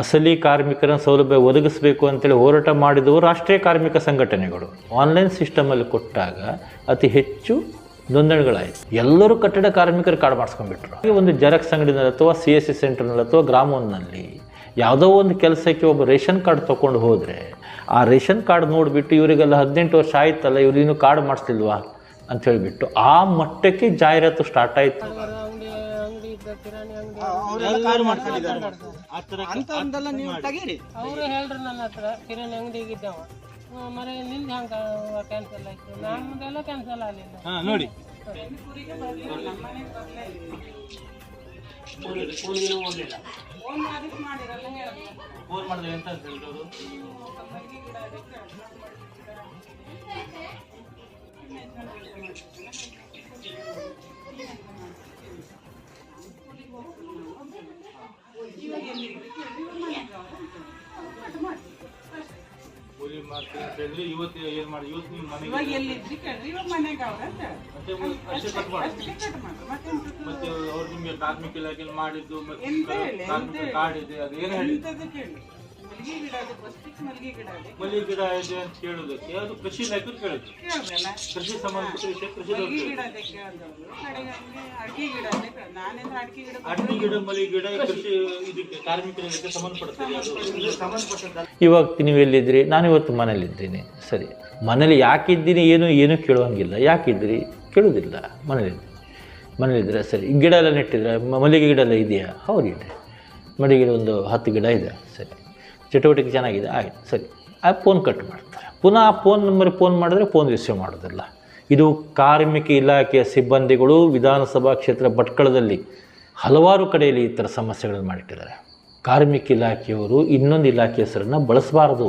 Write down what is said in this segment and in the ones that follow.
ಅಸಲಿ ಕಾರ್ಮಿಕರ ಸೌಲಭ್ಯ ಒದಗಿಸಬೇಕು ಅಂತೇಳಿ ಹೋರಾಟ ಮಾಡಿದವು ರಾಷ್ಟ್ರೀಯ ಕಾರ್ಮಿಕ ಸಂಘಟನೆಗಳು. ಆನ್ಲೈನ್ ಸಿಸ್ಟಮಲ್ಲಿ ಕೊಟ್ಟಾಗ ಅತಿ ಹೆಚ್ಚು ನೋಂದಣಿಗಳಾಯಿತು. ಎಲ್ಲರೂ ಕಟ್ಟಡ ಕಾರ್ಮಿಕರು ಕಾರ್ಡ್ ಮಾಡಿಸ್ಕೊಂಡ್ಬಿಟ್ರು. ಹಾಗೆ ಒಂದು ಜೆರಾಕ್ಸ್ ಅಂಗಡಿನಲ್ಲಿ ಅಥವಾ ಸಿ ಎಸ್ ಸಿ ಸೆಂಟರ್ನಲ್ಲಿ ಅಥವಾ ಗ್ರಾಮವನ್ನಲ್ಲಿ ಯಾವುದೋ ಒಂದು ಕೆಲಸಕ್ಕೆ ಒಬ್ಬ ರೇಷನ್ ಕಾರ್ಡ್ ತೊಗೊಂಡು ಹೋದರೆ ಆ ರೇಷನ್ ಕಾರ್ಡ್ ನೋಡಿಬಿಟ್ಟು ಇವರಿಗೆಲ್ಲ ಹದಿನೆಂಟು ವರ್ಷ ಆಯ್ತಲ್ಲ ಇವ್ರು ಇನ್ನೂ ಕಾರ್ಡ್ ಮಾಡಿಸ್ಲಿಲ್ವಾ ಅಂತ ಹೇಳಿಬಿಟ್ಟು ಆ ಮಟ್ಟಕ್ಕೆ ಜಾಹೀರಾತು ಸ್ಟಾರ್ಟ್ ಆಯಿತು. ಅಂತಂದೆಲ್ಲ ನೀವು ತೆಗೀರಿ. ಅವರು ಹೇಳ್ರು ನನ್ನ ಹತ್ರ ಕಿರಾಣಿ ಅಂಗಡಿಗೆ ಇದ್ದವ ಹ್ಮ್, ಮರೆ ನಿಂದ ಹಂಗ ಕ್ಯಾನ್ಸಲ್ ಆಯ್ತು? ನಮ್ದೆಲ್ಲ ಕ್ಯಾನ್ಸಲ್ ಆಗಲಿಲ್ಲ. ಹಾ ನೋಡಿ. ಫೋನ್ ಮಾಡಿದ್ರೆ ಎಂತ ಅಂತ ಕೂಲಿ ಮಾಡ್ತೀನಿ ಅಂತ ಹೇಳಿದ್ರೆ ಇವತ್ತು ಏನ್ ಮಾಡಿ? ಇವತ್ತು ನಿಮ್ಮ ಮನೆಗೆ ಇವಾಗ ಎಲ್ಲಿದ್ರಿ ಕೇಳ್ರಿ. ಇವಾಗ ಮನೆಗೆ ಅವ್ರಂತ ಮತ್ತೆ ಮು- ಅಷ್ಟೇ ಕಟ್ ಮಾಡಿ ಟಿಕೆಟ್ ಮಾಡ್ರಿ ಮತ್ತೆಂತ ಮತ್ತೆ ಅವ್ರು ನಿಮ್ಗೆ ಕಾರ್ಮಿಕ ಇಲಾಖೆ ಮಾಡಿದ್ದು ಮತ್ತೆ ಎಂತ ಕಾರ್ಮಿಕ ಕಾರ್ಡ್ ಇದೆ ಅದು ಏನು ಹೇಳಿ? ಕೇಳಿ. ಮಲ್ಲಿಗೆ ಗಿಡ ಇದೆ ಫಸ್ಟಿಗೆ ಮಲ್ಲಿಗೆ ಗಿಡ ಇದೆ. ಮಲ್ಲಿ ಗಿಡ ಇದೆ ಅಂತ ಹೇಳೋದಕ್ಕೆ ಅದು ಕೃಷಿ ಇಲಾಖೆ ಕೇಳಿದ್ರು ಕೇಳ್ದಲ್ಲ? ಕೃಷಿ ಸಂಬಂಧಪಟ್ಟ ವಿಷಯ ಕೃಷಿ ಮಲ್ಲಿಗೆ ಇಲಾಖೆ ಗಿಡ ಇದೆ ಕೇಳ್ದವ್ರು. ಕಡೆಗೆ ಹಂಗೆ ಅಡಿಕೆ ಗಿಡ ಇದೆ. ಕೇಳ್ದ. ಅಡಿಕೆ ಗಿಡ ಅಡಿಕೆ ಗಿಡ ಮಲ್ಲಿ ಗಿಡ ಕೃಷಿ ಇದಕ್ಕೆ ಕಾರ್ಮಿಕರಿಗೆ ಸಂಬಂಧಪಡುತ್ತದೆ ಇವಾಗ ನೀವು ಎಲ್ಲಿದ್ರಿ ನಾನು ಇವತ್ತು ಮನೇಲಿದ್ದೀನಿ ಸರಿ. ಮನೇಲಿ ಯಾಕಿದ್ದೀನಿ ಏನು ಏನೂ ಕೇಳುವಂಗಿಲ್ಲ. ಯಾಕಿದ್ರಿ ಕೇಳೋದಿಲ್ಲ ಮನೇಲಿ ಮನೇಲಿದ್ದರೆ ಸರಿ. ಈ ಗಿಡ ಎಲ್ಲ ನೆಟ್ಟಿದ್ರೆ ಮಲ್ಲಿಗೆ ಗಿಡ ಎಲ್ಲ ಇದೆಯಾ? ಹೌದು ಇದೆ. ಮಲ್ಲಿಗೆ ಗಿಡ ಒಂದು ಹತ್ತು ಗಿಡ ಇದೆ. ಸರಿ. ಚಟುವಟಿಕೆ ಚೆನ್ನಾಗಿದೆ, ಆಯ್ತು, ಸರಿ. ಆ ಫೋನ್ ಕಟ್ ಮಾಡ್ತಾರೆ. ಪುನಃ ಆ ಫೋನ್ ನಂಬರ್ ಫೋನ್ ಮಾಡಿದ್ರೆ ಫೋನ್ ರಿಸೀವ್ ಮಾಡೋದಿಲ್ಲ. ಇದು ಕಾರ್ಮಿಕ ಇಲಾಖೆಯ ಸಿಬ್ಬಂದಿಗಳು ವಿಧಾನಸಭಾ ಕ್ಷೇತ್ರ ಭಟ್ಕಳದಲ್ಲಿ ಹಲವಾರು ಕಡೆಯಲ್ಲಿ ಈ ಥರ ಸಮಸ್ಯೆಗಳನ್ನು ಮಾಡಿಟ್ಟಿದ್ದಾರೆ. ಕಾರ್ಮಿಕ ಇಲಾಖೆಯವರು ಇನ್ನೊಂದು ಇಲಾಖೆ ಹೆಸರನ್ನು ಬಳಸಬಾರದು.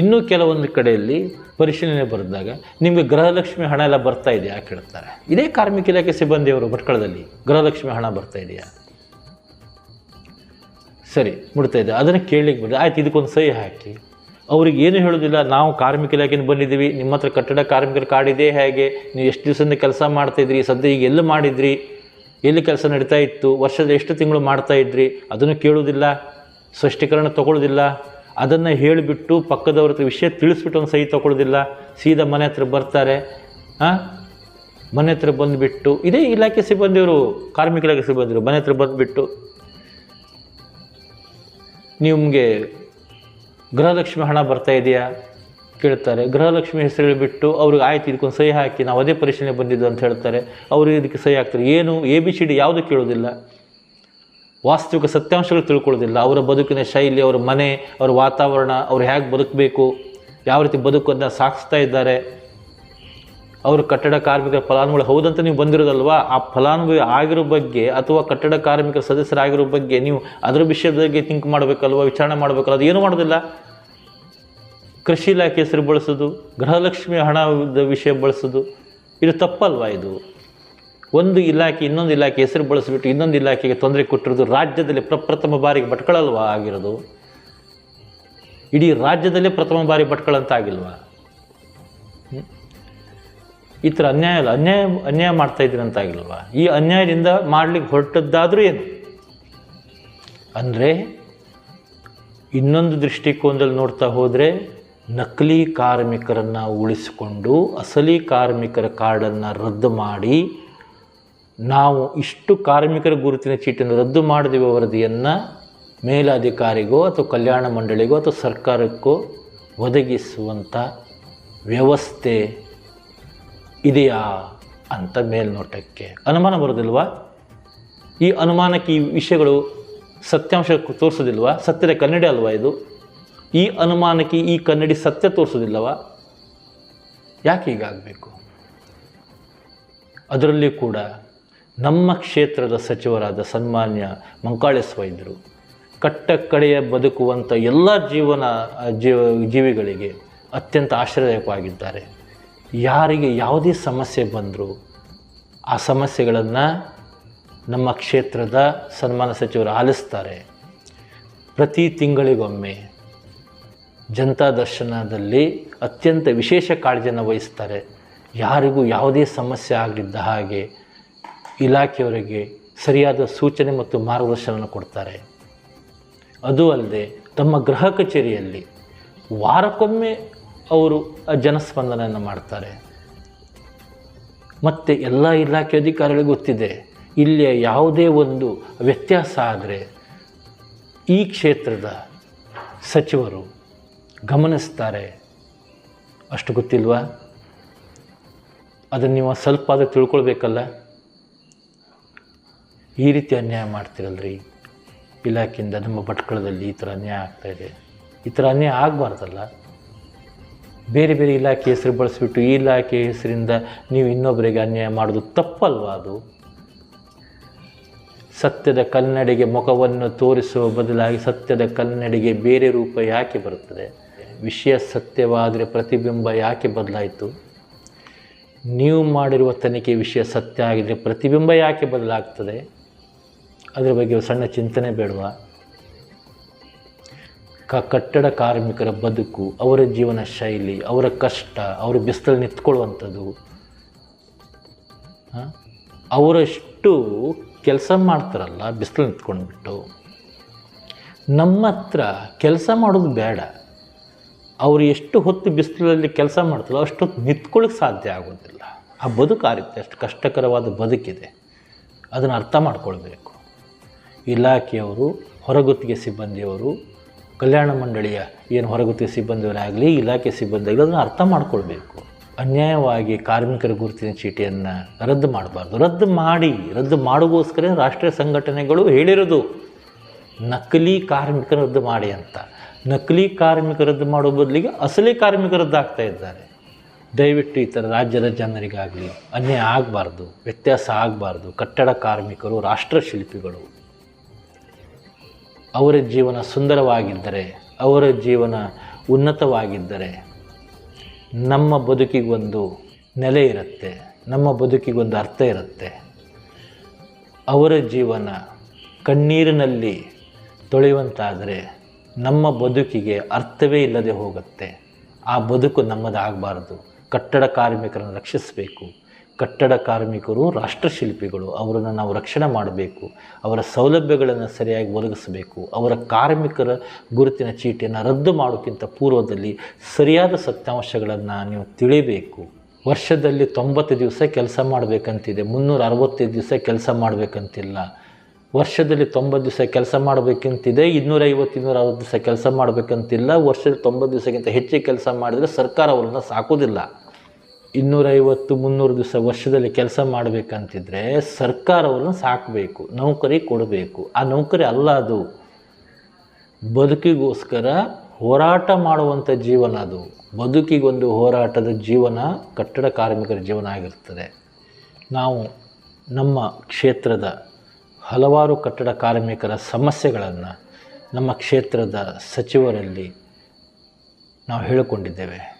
ಇನ್ನೂ ಕೆಲವೊಂದು ಕಡೆಯಲ್ಲಿ ಪರಿಶೀಲನೆ ಬರೆದಾಗ ನಿಮಗೆ ಗೃಹಲಕ್ಷ್ಮಿ ಹಣ ಎಲ್ಲ ಬರ್ತಾ ಇದೆಯಾ ಕೇಳ್ತಾರೆ. ಇದೇ ಕಾರ್ಮಿಕ ಇಲಾಖೆ ಸಿಬ್ಬಂದಿಯವರು ಭಟ್ಕಳದಲ್ಲಿ ಗೃಹಲಕ್ಷ್ಮಿ ಹಣ ಬರ್ತಾ ಇದೆಯಾ? ಸರಿ, ಮುಡ್ತಾ ಇದೆ ಅದನ್ನು ಕೇಳಲಿಕ್ಕೆ ಬಿಡಿ ಆಯ್ತು, ಇದಕ್ಕೊಂದು ಸಹಿ ಹಾಕಿ. ಅವ್ರಿಗೆ ಏನು ಹೇಳೋದಿಲ್ಲ, ನಾವು ಕಾರ್ಮಿಕ ಇಲಾಖೆಯಿಂದ ಬಂದಿದ್ದೀವಿ, ನಿಮ್ಮ ಹತ್ರ ಕಟ್ಟಡ ಕಾರ್ಮಿಕರ ಕಾರ್ಡ್ ಇದೆ ಹೇಗೆ, ನೀವು ಎಷ್ಟು ದಿವಸದಿಂದ ಕೆಲಸ ಮಾಡ್ತಾಯಿದ್ರಿ ಸದ್ಯ ಈಗ ಎಲ್ಲಿ ಮಾಡಿದ್ರಿ, ಎಲ್ಲಿ ಕೆಲಸ ನಡೀತಾ ಇತ್ತು, ವರ್ಷದ ಎಷ್ಟು ತಿಂಗಳು ಮಾಡ್ತಾಯಿದ್ರಿ ಅದನ್ನು ಕೇಳೋದಿಲ್ಲ ಸ್ಪಷ್ಟೀಕರಣ ತಗೊಳ್ಳೋದಿಲ್ಲ ಅದನ್ನು ಹೇಳಿಬಿಟ್ಟು ಪಕ್ಕದವ್ರ ಹತ್ರ ವಿಷಯ ತಿಳಿಸ್ಬಿಟ್ಟು ಒಂದು ಸಹಿ ತೊಗೊಳ್ಳೋದಿಲ್ಲ ಸೀದಾ ಮನೆ ಹತ್ರ ಬರ್ತಾರೆ. ಹಾಂ ಮನೆ ಹತ್ರ ಬಂದುಬಿಟ್ಟು, ಇದೇ ಇಲಾಖೆ ಸಿಬ್ಬಂದಿಯವರು, ಕಾರ್ಮಿಕ ಇಲಾಖೆ ಸಿಬ್ಬಂದಿರು ಮನೆ ಹತ್ರ ಬಂದುಬಿಟ್ಟು ನಿಮಗೆ ಗೃಹಲಕ್ಷ್ಮಿ ಹಣ ಬರ್ತಾ ಇದೆಯಾ? ಕೇಳ್ತಾರೆ. ಗೃಹಲಕ್ಷ್ಮಿ ಹೆಸರು ಹೇಳಿಬಿಟ್ಟು ಅವ್ರಿಗೆ ಆಯ್ತು, ಇದಕ್ಕೊಂದು ಸಹಿ ಹಾಕಿ, ನಾವು ಅದೇ ಪರಿಶೀಲನೆ ಬಂದಿದ್ದು ಅಂತ ಹೇಳ್ತಾರೆ. ಅವರು ಇದಕ್ಕೆ ಸಹಿ ಹಾಕ್ತಾರೆ. ಏನು? ಎ, ಬಿ, ಸಿ, ಡಿ ಯಾವುದು ಕೇಳೋದಿಲ್ಲ. ವಾಸ್ತವಿಕ ಸತ್ಯಾಂಶಗಳು ತಿಳ್ಕೊಳ್ಳೋದಿಲ್ಲ. ಅವರ ಬದುಕಿನ ಶೈಲಿ, ಅವರ ಮನೆ, ಅವರ ವಾತಾವರಣ, ಅವ್ರು ಹೇಗೆ ಬದುಕಬೇಕು, ಯಾವ ರೀತಿ ಬದುಕನ್ನು ಸಾಗಿಸ್ತಾ ಇದ್ದಾರೆ. ಅವರು ಕಟ್ಟಡ ಕಾರ್ಮಿಕರ ಫಲಾನುಭವಿ ಹೌದಂತ ನೀವು ಬಂದಿರೋದಲ್ವಾ? ಆ ಫಲಾನುಭವಿ ಆಗಿರೋ ಬಗ್ಗೆ ಅಥವಾ ಕಟ್ಟಡ ಕಾರ್ಮಿಕರ ಸದಸ್ಯರಾಗಿರೋ ಬಗ್ಗೆ ನೀವು ಅದರ ವಿಷಯದ ಬಗ್ಗೆ ಥಿಂಕ್ ಮಾಡಬೇಕಲ್ವಾ, ವಿಚಾರಣೆ ಮಾಡಬೇಕಲ್ಲ ಅದು ಏನು ಮಾಡೋದಿಲ್ಲ. ಕೃಷಿ ಇಲಾಖೆ ಹೆಸರು ಬಳಸೋದು, ಗೃಹಲಕ್ಷ್ಮಿ ಹಣದ ವಿಷಯ ಬಳಸೋದು. ಇದು ತಪ್ಪಲ್ವಾ ಇದು? ಒಂದು ಇಲಾಖೆ, ಇನ್ನೊಂದು ಇಲಾಖೆ ಹೆಸರು ಬಳಸಿಬಿಟ್ಟು ಇನ್ನೊಂದು ಇಲಾಖೆಗೆ ತೊಂದರೆ ಕೊಟ್ಟಿರೋದು ರಾಜ್ಯದಲ್ಲಿ ಪ್ರಪ್ರಥಮ ಬಾರಿಗೆ ಭಟ್ಕಳಲ್ವಾ ಆಗಿರೋದು? ಇಡೀ ರಾಜ್ಯದಲ್ಲೇ ಪ್ರಥಮ ಬಾರಿ ಭಟ್ಕಳಂತಾಗಿಲ್ವಾ ಹ್ಮ್? ಈ ಥರ ಅನ್ಯಾಯ ಅಲ್ಲ, ಅನ್ಯಾಯ ಅನ್ಯಾಯ ಮಾಡ್ತಾ ಆಗಿಲ್ವಾ ಈ ಅನ್ಯಾಯದಿಂದ ಮಾಡ್ಲಿಕ್ಕೆ ಹೊರಟದ್ದಾದರೂ ಏನು? ಅಂದರೆ ಇನ್ನೊಂದು ದೃಷ್ಟಿಕೋನದಲ್ಲಿ ನೋಡ್ತಾ ಹೋದರೆ ನಕಲಿ ಕಾರ್ಮಿಕರನ್ನು ಉಳಿಸಿಕೊಂಡು ಅಸಲಿ ಕಾರ್ಮಿಕರ ಕಾರ್ಡನ್ನು ರದ್ದು ಮಾಡಿ ನಾವು ಇಷ್ಟು ಕಾರ್ಮಿಕರ ಗುರುತಿನ ಚೀಟಿಯನ್ನು ರದ್ದು ಮಾಡಿದೀವಿ ವರದಿಯನ್ನು ಮೇಲಾಧಿಕಾರಿಗೋ ಅಥವಾ ಕಲ್ಯಾಣ ಮಂಡಳಿಗೋ ಅಥವಾ ಸರ್ಕಾರಕ್ಕೋ ಒದಗಿಸುವಂಥ ವ್ಯವಸ್ಥೆ ಇದೆಯಾ ಅಂತ ಮೇಲ್ನೋಟಕ್ಕೆ ಅನುಮಾನ ಬರೋದಿಲ್ವಾ ಈ ಅನುಮಾನಕ್ಕೆ ಈ ವಿಷಯಗಳು ಸತ್ಯಾಂಶ ತೋರಿಸೋದಿಲ್ವಾ ಸತ್ಯದ ಕನ್ನಡಿ ಅಲ್ವಾ ಇದು? ಈ ಅನುಮಾನಕ್ಕೆ ಈ ಕನ್ನಡಿ ಸತ್ಯ ತೋರಿಸೋದಿಲ್ಲವಾ ಯಾಕೆ ಹೀಗಾಗಬೇಕು? ಅದರಲ್ಲಿ ಕೂಡ ನಮ್ಮ ಕ್ಷೇತ್ರದ ಸಚಿವರಾದ ಸನ್ಮಾನ್ಯ ಮಂಕಾಳೇಶ್ ವೈದ್ಯರು ಕಟ್ಟ ಕಡೆಯ ಬದುಕುವಂಥ ಎಲ್ಲ ಜೀವನ, ಜೀವ, ಜೀವಿಗಳಿಗೆ ಅತ್ಯಂತ ಆಶ್ಚರ್ಯದಾಯಕವಾಗಿದ್ದಾರೆ ಯಾರಿಗೆ ಯಾವುದೇ ಸಮಸ್ಯೆ ಬಂದರೂ ಆ ಸಮಸ್ಯೆಗಳನ್ನು ನಮ್ಮ ಕ್ಷೇತ್ರದ ಸನ್ಮಾನ ಸಚಿವರು ಆಲಿಸ್ತಾರೆ. ಪ್ರತಿ ತಿಂಗಳಿಗೊಮ್ಮೆ ಜನತಾ ದರ್ಶನದಲ್ಲಿ ಅತ್ಯಂತ ವಿಶೇಷ ಕಾಳಜಿಯನ್ನು ವಹಿಸ್ತಾರೆ. ಯಾರಿಗೂ ಯಾವುದೇ ಸಮಸ್ಯೆ ಆಗಲಿದ್ದ ಹಾಗೆ ಇಲಾಖೆಯವರಿಗೆ ಸರಿಯಾದ ಸೂಚನೆ ಮತ್ತು ಮಾರ್ಗದರ್ಶನವನ್ನು ಕೊಡ್ತಾರೆ. ಅದು ಅಲ್ಲದೆ ತಮ್ಮ ಗೃಹ ಕಚೇರಿಯಲ್ಲಿ ವಾರಕ್ಕೊಮ್ಮೆ ಅವರು ಜನಸ್ಪಂದನೆಯನ್ನು ಮಾಡ್ತಾರೆ. ಮತ್ತು ಎಲ್ಲ ಇಲಾಖೆ ಅಧಿಕಾರಿಗಳಿಗೂ ಗೊತ್ತಿದೆ, ಇಲ್ಲಿಯ ಯಾವುದೇ ಒಂದು ವ್ಯತ್ಯಾಸ ಆದರೆ ಈ ಕ್ಷೇತ್ರದ ಸಚಿವರು ಗಮನಿಸ್ತಾರೆ. ಅಷ್ಟು ಗೊತ್ತಿಲ್ವಾ? ಅದನ್ನು ನೀವು ಸ್ವಲ್ಪ ಆದರೂ ತಿಳ್ಕೊಳ್ಬೇಕಲ್ಲ? ಈ ರೀತಿ ಅನ್ಯಾಯ ಮಾಡ್ತಿರಲ್ರಿ. ಇಲಾಖೆಯಿಂದ ನಮ್ಮ ಭಟ್ಕಳದಲ್ಲಿ ಈ ಥರ ಅನ್ಯಾಯ ಆಗ್ತಾಯಿದೆ ಈ ಥರ ಅನ್ಯಾಯ ಆಗಬಾರ್ದಲ್ಲ? ಬೇರೆ ಬೇರೆ ಇಲಾಖೆ ಹೆಸರು ಬಳಸಿಬಿಟ್ಟು ಈ ಇಲಾಖೆ ಹೆಸರಿಂದ ನೀವು ಇನ್ನೊಬ್ಬರಿಗೆ ಅನ್ಯಾಯ ಮಾಡೋದು ತಪ್ಪಲ್ವ ಅದು? ಸತ್ಯದ ಕನ್ನಡಿಗೆ ಮುಖವನ್ನು ತೋರಿಸುವ ಬದಲಾಗಿ ಸತ್ಯದ ಕನ್ನಡಿಗೆ ಬೇರೆ ರೂಪ ಯಾಕೆ ಬರುತ್ತದೆ? ವಿಷಯ ಸತ್ಯವಾದರೆ ಪ್ರತಿಬಿಂಬ ಯಾಕೆ ಬದಲಾಯಿತು? ನೀವು ಮಾಡಿರುವ ತನಿಖೆ ವಿಷಯ ಸತ್ಯ ಆಗಿದರೆ ಪ್ರತಿಬಿಂಬ ಯಾಕೆ ಬದಲಾಗ್ತದೆ? ಅದರ ಬಗ್ಗೆ ಸಣ್ಣ ಚಿಂತನೆ ಬೇಡವಾ? ಕ ಕಟ್ಟಡ ಕಾರ್ಮಿಕರ ಬದುಕು, ಅವರ ಜೀವನ ಶೈಲಿ, ಅವರ ಕಷ್ಟ, ಅವರ ಬಿಸಿಲು ನಿಂತ್ಕೊಳ್ಳುವಂಥದ್ದು? ಅವರಷ್ಟು ಕೆಲಸ ಮಾಡ್ತಾರಲ್ಲ ಬಿಸಿಲು ನಿಂತ್ಕೊಂಡ್ಬಿಟ್ಟು. ನಮ್ಮ ಹತ್ರ ಕೆಲಸ ಮಾಡೋದು ಬೇಡ. ಅವರು ಎಷ್ಟು ಹೊತ್ತು ಬಿಸಿಲಲ್ಲಿ ಕೆಲಸ ಮಾಡ್ತಾರೋ ಅಷ್ಟೊತ್ತು ನಿಂತ್ಕೊಳ್ಳೋಕೆ ಸಾಧ್ಯ ಆಗೋದಿಲ್ಲ. ಆ ಬದುಕು ಆ ಅಷ್ಟು ಕಷ್ಟಕರವಾದ ಬದುಕಿದೆ. ಅದನ್ನು ಅರ್ಥ ಮಾಡ್ಕೊಳ್ಬೇಕು. ಇಲಾಖೆಯವರು, ಹೊರಗುತ್ತಿಗೆ ಸಿಬ್ಬಂದಿಯವರು ಕಲ್ಯಾಣ ಮಂಡಳಿಯ ಏನು ಹೊರಗುತ್ತಿಗೆ ಸಿಬ್ಬಂದಿಯವರಾಗಲಿ, ಇಲಾಖೆ ಸಿಬ್ಬಂದಿಯಾಗಲಿ ಅದನ್ನು ಅರ್ಥ ಮಾಡ್ಕೊಳ್ಬೇಕು. ಅನ್ಯಾಯವಾಗಿ ಕಾರ್ಮಿಕರ ಗುರುತಿನ ಚೀಟಿಯನ್ನು ರದ್ದು ಮಾಡಬಾರ್ದು. ರದ್ದು ಮಾಡಿ, ರದ್ದು ಮಾಡೋಗೋಸ್ಕರ ರಾಷ್ಟ್ರೀಯ ಸಂಘಟನೆಗಳು ಹೇಳಿರೋದು, ನಕಲಿ ಕಾರ್ಮಿಕರ ರದ್ದು ಮಾಡಿ ಅಂತ. ನಕಲಿ ಕಾರ್ಮಿಕ ರದ್ದು ಮಾಡೋ ಬದಲಿಗೆ ಅಸಲಿ ಕಾರ್ಮಿಕ ರದ್ದಾಗ್ತಾ ಇದ್ದಾರೆ. ದಯವಿಟ್ಟು ಈ ಥರ ರಾಜ್ಯದ ಜನರಿಗಾಗಲಿ ಅನ್ಯಾಯ ಆಗಬಾರ್ದು, ವ್ಯತ್ಯಾಸ ಆಗಬಾರ್ದು. ಕಟ್ಟಡ ಕಾರ್ಮಿಕರು ರಾಷ್ಟ್ರಶಿಲ್ಪಿಗಳು ಅವರ ಜೀವನ ಸುಂದರವಾಗಿದ್ದರೆ, ಅವರ ಜೀವನ ಉನ್ನತವಾಗಿದ್ದರೆ ನಮ್ಮ ಬದುಕಿಗೊಂದು ನೆಲೆ ಇರುತ್ತೆ, ನಮ್ಮ ಬದುಕಿಗೊಂದು ಅರ್ಥ ಇರುತ್ತೆ. ಅವರ ಜೀವನ ಕಣ್ಣೀರಿನಲ್ಲಿ ತೊಳೆಯುವಂತಾದರೆ ನಮ್ಮ ಬದುಕಿಗೆ ಅರ್ಥವೇ ಇಲ್ಲದೆ ಹೋಗುತ್ತೆ. ಆ ಬದುಕು ನಮ್ಮದಾಗಬಾರ್ದು. ಕಟ್ಟಡ ಕಾರ್ಮಿಕರನ್ನು ರಕ್ಷಿಸಬೇಕು. ಕಟ್ಟಡ ಕಾರ್ಮಿಕರು, ರಾಷ್ಟ್ರಶಿಲ್ಪಿಗಳು, ಅವರನ್ನು ನಾವು ರಕ್ಷಣೆ ಮಾಡಬೇಕು, ಅವರ ಸೌಲಭ್ಯಗಳನ್ನು ಸರಿಯಾಗಿ ಒದಗಿಸಬೇಕು, ಅವರ ಕಾರ್ಮಿಕರ ಗುರುತಿನ ಚೀಟಿಯನ್ನು ರದ್ದು ಮಾಡೋಕ್ಕಿಂತ ಪೂರ್ವದಲ್ಲಿ ಸರಿಯಾದ ಸತ್ಯಾಂಶಗಳನ್ನು ನೀವು ತಿಳಿಬೇಕು. ವರ್ಷದಲ್ಲಿ ತೊಂಬತ್ತು ದಿವಸ ಕೆಲಸ ಮಾಡಬೇಕಂತಿದೆ, ಮುನ್ನೂರ ಅರವತ್ತೈದು ದಿವಸ ಕೆಲಸ ಮಾಡಬೇಕಂತಿಲ್ಲ. ವರ್ಷದಲ್ಲಿ ತೊಂಬತ್ತು ದಿವಸ ಕೆಲಸ ಮಾಡಬೇಕಂತಿದೆ ಇನ್ನೂರೈವತ್ತು ಇನ್ನೂರ ಅರವತ್ತು ದಿವಸ ಕೆಲಸ ಮಾಡಬೇಕಂತಿಲ್ಲ. ವರ್ಷದಲ್ಲಿ ತೊಂಬತ್ತು ದಿವಸಕ್ಕಿಂತ ಹೆಚ್ಚು ಕೆಲಸ ಮಾಡಿದರೆ ಸರ್ಕಾರ ಅವರನ್ನು ಸಾಕೋದಿಲ್ಲ. ಇನ್ನೂರೈವತ್ತು, ಮುನ್ನೂರು ದಿವಸ ವರ್ಷದಲ್ಲಿ ಕೆಲಸ ಮಾಡಬೇಕಂತಿದ್ರೆ ಸರ್ಕಾರವನ್ನು ಸಾಕಬೇಕು, ನೌಕರಿ ಕೊಡಬೇಕು. ಆ ನೌಕರಿ ಅಲ್ಲ ಅದು. ಬದುಕಿಗೋಸ್ಕರ ಹೋರಾಟ ಮಾಡುವಂಥ ಜೀವನ ಅದು. ಬದುಕಿಗೊಂದು ಹೋರಾಟದ ಜೀವನ, ಕಟ್ಟಡ ಕಾರ್ಮಿಕರ ಜೀವನ ಆಗಿರ್ತದೆ. ನಾವು ನಮ್ಮ ಕ್ಷೇತ್ರದ ಹಲವಾರು ಕಟ್ಟಡ ಕಾರ್ಮಿಕರ ಸಮಸ್ಯೆಗಳನ್ನು ನಮ್ಮ ಕ್ಷೇತ್ರದ ಸಚಿವರಲ್ಲಿ ನಾವು ಹೇಳಿಕೊಂಡಿದ್ದೇವೆ.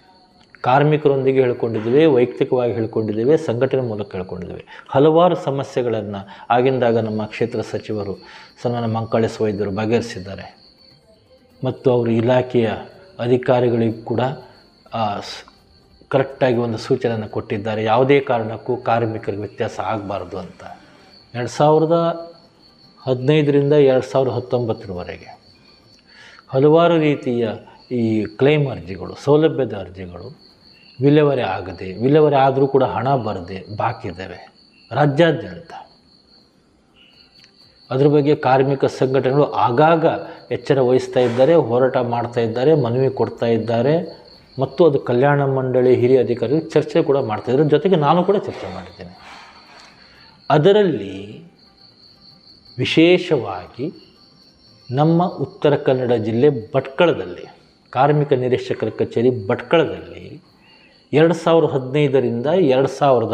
ಕಾರ್ಮಿಕರೊಂದಿಗೆ ಹೇಳ್ಕೊಂಡಿದ್ದೇವೆ, ವೈಯಕ್ತಿಕವಾಗಿ ಹೇಳ್ಕೊಂಡಿದ್ದೇವೆ, ಸಂಘಟನೆ ಮೂಲಕ ಹೇಳ್ಕೊಂಡಿದ್ದೇವೆ. ಹಲವಾರು ಸಮಸ್ಯೆಗಳನ್ನು ಆಗಿಂದಾಗ ನಮ್ಮ ಕ್ಷೇತ್ರ ಸಚಿವರು ಸನ್ಮಾನ ಮಂಕಾಳಿಸ ವೈದ್ಯರು ಬಗೆಹರಿಸಿದ್ದಾರೆ. ಮತ್ತು ಅವರು ಇಲಾಖೆಯ ಅಧಿಕಾರಿಗಳಿಗೂ ಕೂಡ ಕರೆಕ್ಟಾಗಿ ಒಂದು ಸೂಚನೆಯನ್ನು ಕೊಟ್ಟಿದ್ದಾರೆ. ಯಾವುದೇ ಕಾರಣಕ್ಕೂ ಕಾರ್ಮಿಕರಿಗೆ ವ್ಯತ್ಯಾಸ ಆಗಬಾರ್ದು ಅಂತ. ಎರಡು ಸಾವಿರದ ಹದಿನೈದರಿಂದ ಎರಡು ಸಾವಿರದ ಹತ್ತೊಂಬತ್ತರವರೆಗೆ ಹಲವಾರು ರೀತಿಯ ಈ ಕ್ಲೈಮ್ ಅರ್ಜಿಗಳು, ಸೌಲಭ್ಯದ ಅರ್ಜಿಗಳು ವಿಲೇವಾರಿ ಆಗದೆ, ವಿಲೇವಾರಿ ಆದರೂ ಕೂಡ ಹಣ ಬರದೆ ಬಾಕಿ ಇದ್ದಾವೆ. ರಾಜ್ಯಾದ್ಯಂತ. ಅದ್ರ ಬಗ್ಗೆ ಕಾರ್ಮಿಕ ಸಂಘಟನೆಗಳು ಆಗಾಗ ಎಚ್ಚರ ವಹಿಸ್ತಾ ಇದ್ದಾರೆ, ಹೋರಾಟ ಮಾಡ್ತಾ ಇದ್ದಾರೆ, ಮನವಿ ಕೊಡ್ತಾ ಇದ್ದಾರೆ. ಮತ್ತು ಅದು ಕಲ್ಯಾಣ ಮಂಡಳಿ ಹಿರಿಯ ಅಧಿಕಾರಿಗಳು ಚರ್ಚೆ ಕೂಡ ಮಾಡ್ತಾ ಇದ್ದಾರೆ. ಜೊತೆಗೆ ನಾನು ಕೂಡ ಚರ್ಚೆ ಮಾಡಿದ್ದೇನೆ. ಅದರಲ್ಲಿ ವಿಶೇಷವಾಗಿ ನಮ್ಮ ಉತ್ತರ ಕನ್ನಡ ಜಿಲ್ಲೆ ಭಟ್ಕಳದಲ್ಲಿ, ಕಾರ್ಮಿಕ ನಿರೀಕ್ಷಕರ ಕಚೇರಿ ಭಟ್ಕಳದಲ್ಲಿ ಎರಡು ಸಾವಿರದ ಹದಿನೈದರಿಂದ ಎರಡು ಸಾವಿರದ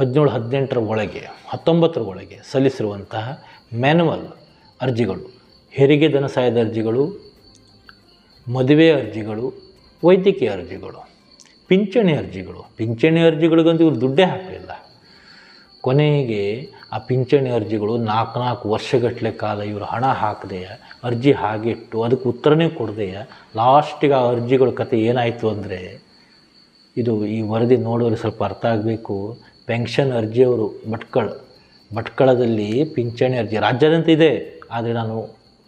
ಹದಿನೇಳು ಹದಿನೆಂಟರ ಒಳಗೆ, ಹತ್ತೊಂಬತ್ತರ ಒಳಗೆ ಸಲ್ಲಿಸಿರುವಂತಹ ಮ್ಯಾನುವಲ್ ಅರ್ಜಿಗಳು, ಹೆರಿಗೆ ಧನ ಸಹಾಯದ ಅರ್ಜಿಗಳು, ಮದುವೆ ಅರ್ಜಿಗಳು, ವೈದ್ಯಕೀಯ ಅರ್ಜಿಗಳು, ಪಿಂಚಣಿ ಅರ್ಜಿಗಳು. ಪಿಂಚಣಿ ಅರ್ಜಿಗಳಿಗಂತೂ ಇವರು ದುಡ್ಡೇ ಹಾಕಲಿಲ್ಲ. ಕೊನೆಗೆ ಆ ಪಿಂಚಣಿ ಅರ್ಜಿಗಳು ನಾಲ್ಕು ನಾಲ್ಕು ವರ್ಷಗಟ್ಟಲೆ ಕಾಲ ಇವರು ಹಣ ಹಾಕದೆಯ ಅರ್ಜಿ ಹಾಗಿಟ್ಟು ಅದಕ್ಕೆ ಉತ್ತರನೇ ಕೊಡದೆಯ ಲಾಸ್ಟಿಗೆ ಆ ಅರ್ಜಿಗಳ ಕತೆ ಏನಾಯಿತು ಅಂದರೆ, ಇದು ಈ ವರದಿ ನೋಡೋರಿಗೆ ಸ್ವಲ್ಪ ಅರ್ಥ ಆಗಬೇಕು. ಪೆನ್ಷನ್ ಅರ್ಜಿಯವರು ಭಟ್ಕಳ, ಭಟ್ಕಳದಲ್ಲಿ ಪಿಂಚಣಿ ಅರ್ಜಿ ರಾಜ್ಯಾದ್ಯಂತ ಇದೆ, ಆದರೆ ನಾನು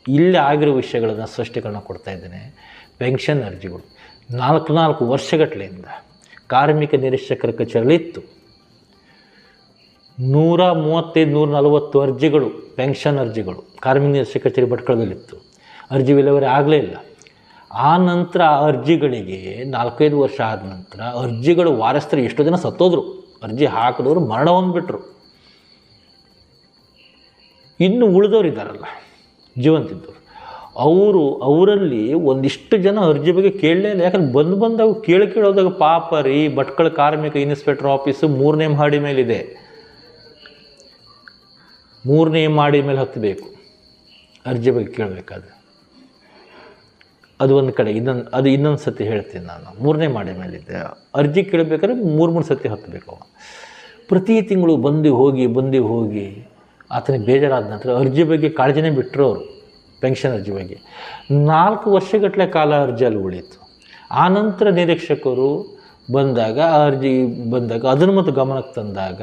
ಇಲ್ಲಿ ಆಗಿರೋ ವಿಷಯಗಳನ್ನು ಸ್ಪಷ್ಟೀಕರಣ ಕೊಡ್ತಾ ಇದ್ದೇನೆ. ಪೆನ್ಷನ್ ಅರ್ಜಿಗಳು ನಾಲ್ಕು ನಾಲ್ಕು ವರ್ಷಗಟ್ಟಲೆಯಿಂದ ಕಾರ್ಮಿಕ ನಿರೀಕ್ಷಕರ ಕಚೇರಿಯಲ್ಲಿ ಇತ್ತು. ನೂರ ಮೂವತ್ತೈದು, ನೂರ ನಲವತ್ತು ಅರ್ಜಿಗಳು, ಪೆನ್ಷನ್ ಅರ್ಜಿಗಳು, ಕಾರ್ಮಿಕ ಕಚೇರಿ ಭಟ್ಕಳದಲ್ಲಿತ್ತು. ಅರ್ಜಿ ವಿಲೇವಾರಿ ಆಗಲೇ ಇಲ್ಲ. ಆ ನಂತರ ಅರ್ಜಿಗಳಿಗೆ ನಾಲ್ಕೈದು ವರ್ಷ ಆದ ನಂತರ ಅರ್ಜಿಗಳು ವಾರಸ್ಥರು ಎಷ್ಟೋ ಜನ ಸತ್ತೋದ್ರು. ಅರ್ಜಿ ಹಾಕಿದವರು ಮರಣ ಹೊಂದ್ಬಿಟ್ರು ಇನ್ನು ಉಳಿದವರು ಇದ್ದಾರಲ್ಲ, ಜೀವಂತಿದ್ದವರು. ಅವರು, ಅವರಲ್ಲಿ ಒಂದಿಷ್ಟು ಜನ ಅರ್ಜಿ ಬಗ್ಗೆ ಕೇಳಲೇ ಇಲ್ಲ. ಯಾಕಂದ್ರೆ ಬಂದು ಬಂದಾಗ ಕೇಳಿ ಕೇಳೋದಾಗ ಪಾಪ ರೀ, ಭಟ್ಕಳ ಕಾರ್ಮಿಕ ಇನ್ಸ್ಪೆಕ್ಟರ್ ಆಫೀಸು ಮೂರನೇ ಮಹಡಿ ಮೇಲಿದೆ. ಮೂರನೇ ಮಾಡಿ ಮೇಲೆ ಹತ್ತಬೇಕು. ಅರ್ಜಿ ಬಗ್ಗೆ ಕೇಳಬೇಕಾದ್ರೆ. ಅದು ಒಂದು ಕಡೆ, ಇನ್ನೊಂದು, ಅದು ಇನ್ನೊಂದು ಸತಿ ಹೇಳ್ತೀನಿ ನಾನು. ಮೂರನೇ ಮಾಡಿ ಮೇಲಿದ್ದೆ ಅರ್ಜಿ ಕೇಳಬೇಕಾದ್ರೆ ಮೂರು ಮೂರು ಸತಿ ಹತ್ತಬೇಕು ಅವ. ಪ್ರತಿ ತಿಂಗಳು ಬಂದು ಹೋಗಿ ಬಂದು ಹೋಗಿ, ಆತನಿಗೆ ಬೇಜಾರಾದ ನಂತರ ಅರ್ಜಿ ಬಗ್ಗೆ ಕಾಳಜಿನೇ ಬಿಟ್ಟರು ಅವರು, ಪೆನ್ಷನ್ ಅರ್ಜಿ ಬಗ್ಗೆ. ನಾಲ್ಕು ವರ್ಷಗಟ್ಟಲೆ ಕಾಲ ಅರ್ಜಿ ಅಲ್ಲಿ ಉಳೀತು ಆನಂತರ ನಿರೀಕ್ಷಕರು ಬಂದಾಗ, ಆ ಅರ್ಜಿ ಬಂದಾಗ, ಅದನ್ನು ಮತ್ತು ಗಮನಕ್ಕೆ ತಂದಾಗ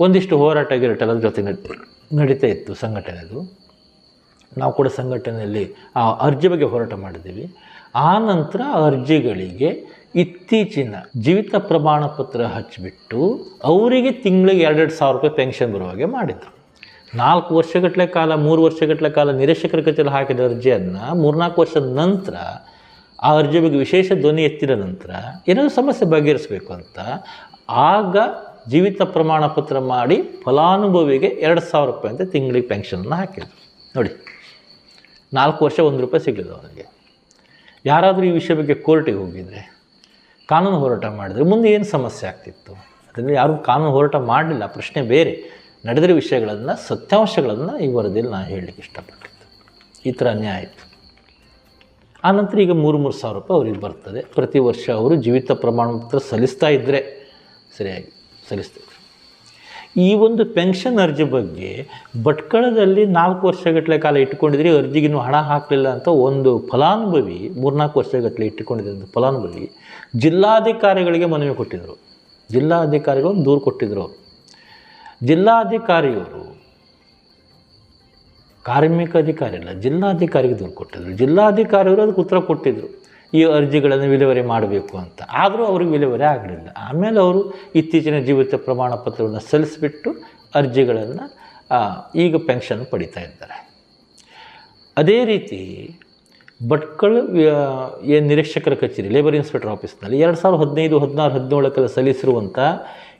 ಒಂದಿಷ್ಟು ಹೋರಾಟ ಗಿರಾಟ ಎಲ್ಲ ಜೊತೆ ನಡೀತಾ ಇತ್ತು ಸಂಘಟನೆದು ನಾವು ಕೂಡ ಸಂಘಟನೆಯಲ್ಲಿ ಆ ಅರ್ಜಿ ಬಗ್ಗೆ ಹೋರಾಟ ಮಾಡಿದ್ದೀವಿ. ಆ ನಂತರ ಅರ್ಜಿಗಳಿಗೆ ಇತ್ತೀಚಿನ ಜೀವಿತ ಪ್ರಮಾಣ ಪತ್ರ ಹಚ್ಚಿಬಿಟ್ಟು ಅವರಿಗೆ ತಿಂಗಳಿಗೆ ಎರಡೆರಡು ಸಾವಿರ ರೂಪಾಯಿ ಪೆನ್ಷನ್ ಬರುವ ಹಾಗೆ ಮಾಡಿದರು. ನಾಲ್ಕು ವರ್ಷಗಟ್ಟಲೆ ಕಾಲ, ಮೂರು ವರ್ಷಗಟ್ಟಲೆ ಕಾಲ ನಿರೀಕ್ಷಕರ ಕಚೇರಿ ಹಾಕಿದ ಅರ್ಜಿಯನ್ನು ಮೂರ್ನಾಲ್ಕು ವರ್ಷದ ನಂತರ ಆ ಅರ್ಜಿ ಬಗ್ಗೆ ವಿಶೇಷ ಧ್ವನಿ ಎತ್ತಿದ ನಂತರ ಏನಾದರೂ ಸಮಸ್ಯೆ ಬಗೆಹರಿಸಬೇಕು ಅಂತ ಆಗ ಜೀವಿತ ಪ್ರಮಾಣ ಪತ್ರ ಮಾಡಿ ಫಲಾನುಭವಿಗೆ ಎರಡು ಸಾವಿರ ರೂಪಾಯಿ ಅಂತ ತಿಂಗಳಿಗೆ ಪೆನ್ಷನನ್ನು ಹಾಕಿದ್ರು. ನೋಡಿ, ನಾಲ್ಕು ವರ್ಷ ಒಂದು ರೂಪಾಯಿ ಸಿಗಲಿಲ್ಲ ಅವನಿಗೆ ಯಾರಾದರೂ ಈ ವಿಷಯ ಬಗ್ಗೆ ಕೋರ್ಟಿಗೆ ಹೋಗಿದರೆ, ಕಾನೂನು ಹೋರಾಟ ಮಾಡಿದರೆ ಮುಂದೆ ಏನು ಸಮಸ್ಯೆ ಆಗ್ತಿತ್ತು? ಅದರಿಂದ ಯಾರೂ ಕಾನೂನು ಹೋರಾಟ ಮಾಡಲಿಲ್ಲ. ಪ್ರಶ್ನೆ ಬೇರೆ. ನಡೆದಿರೋ ವಿಷಯಗಳನ್ನು, ಸತ್ಯಾಂಶಗಳನ್ನು ಈ ವರದಿಯಲ್ಲಿ ನಾನು ಹೇಳಲಿಕ್ಕೆ ಇಷ್ಟಪಟ್ಟಿದ್ದು. ಈ ಥರ ಅನ್ಯಾಯ ಆಯಿತು ಆನಂತರ ಈಗ ಮೂರು ಮೂರು ಸಾವಿರ ರೂಪಾಯಿ ಅವ್ರಿಗೆ ಬರ್ತದೆ. ಪ್ರತಿ ವರ್ಷ ಅವರು ಜೀವಿತ ಪ್ರಮಾಣ ಪತ್ರ ಸಲ್ಲಿಸ್ತಾ ಇದ್ದರೆ ಸರಿಯಾಗಿ. ಸಲ್ಲಿಸ್ತಿದ್ರು. ಈ ಒಂದು ಪೆನ್ಷನ್ ಅರ್ಜಿ ಬಗ್ಗೆ ಭಟ್ಕಳದಲ್ಲಿ ನಾಲ್ಕು ವರ್ಷಗಟ್ಟಲೆ ಕಾಲ ಇಟ್ಟುಕೊಂಡಿದ್ರೆ ಅರ್ಜಿಗಿನ್ನು ಹಣ ಹಾಕಲಿಲ್ಲ ಅಂತ ಒಂದು ಫಲಾನುಭವಿ, ಮೂರ್ನಾಲ್ಕು ವರ್ಷಗಟ್ಟಲೆ ಇಟ್ಟುಕೊಂಡಿದ್ದಂಥ ಫಲಾನುಭವಿ ಜಿಲ್ಲಾಧಿಕಾರಿಗಳಿಗೆ ಮನವಿ ಕೊಟ್ಟಿದ್ದರು ಜಿಲ್ಲಾಧಿಕಾರಿಗಳು ದೂರು ಕೊಟ್ಟಿದ್ದರು ಜಿಲ್ಲಾಧಿಕಾರಿಯವರು ಕಾರ್ಮಿಕ ಅಧಿಕಾರಿ ಅಲ್ಲ, ಜಿಲ್ಲಾಧಿಕಾರಿಗೆ ದೂರು ಕೊಟ್ಟಿದ್ರು. ಜಿಲ್ಲಾಧಿಕಾರಿಯವರು ಅದಕ್ಕೆ ಉತ್ತರ ಕೊಟ್ಟಿದ್ದರು ಈ ಅರ್ಜಿಗಳನ್ನು ವಿಲೇವಾರಿ ಮಾಡಬೇಕು ಅಂತ. ಆದರೂ ಅವ್ರಿಗೆ ವಿಲೇವಾರಿ ಆಗಲಿಲ್ಲ. ಆಮೇಲೆ ಅವರು ಇತ್ತೀಚಿನ ಜೀವಿತ ಪ್ರಮಾಣ ಪತ್ರವನ್ನು ಸಲ್ಲಿಸಿಬಿಟ್ಟು ಅರ್ಜಿಗಳನ್ನು ಈಗ ಪೆನ್ಷನ್ ಪಡಿತಾ ಇದ್ದಾರೆ. ಅದೇ ರೀತಿ ಭಟ್ಕಳ ಏನು ನಿರೀಕ್ಷಕರ ಕಚೇರಿ ಲೇಬರ್ ಇನ್ಸ್ಪೆಕ್ಟರ್ ಆಫೀಸ್ನಲ್ಲಿ ಎರಡು ಸಾವಿರದ ಹದಿನೈದು, ಹದಿನಾರು ಹದಿನೇಳಕ್ಕೆಲ್ಲ ಸಲ್ಲಿಸಿರುವಂಥ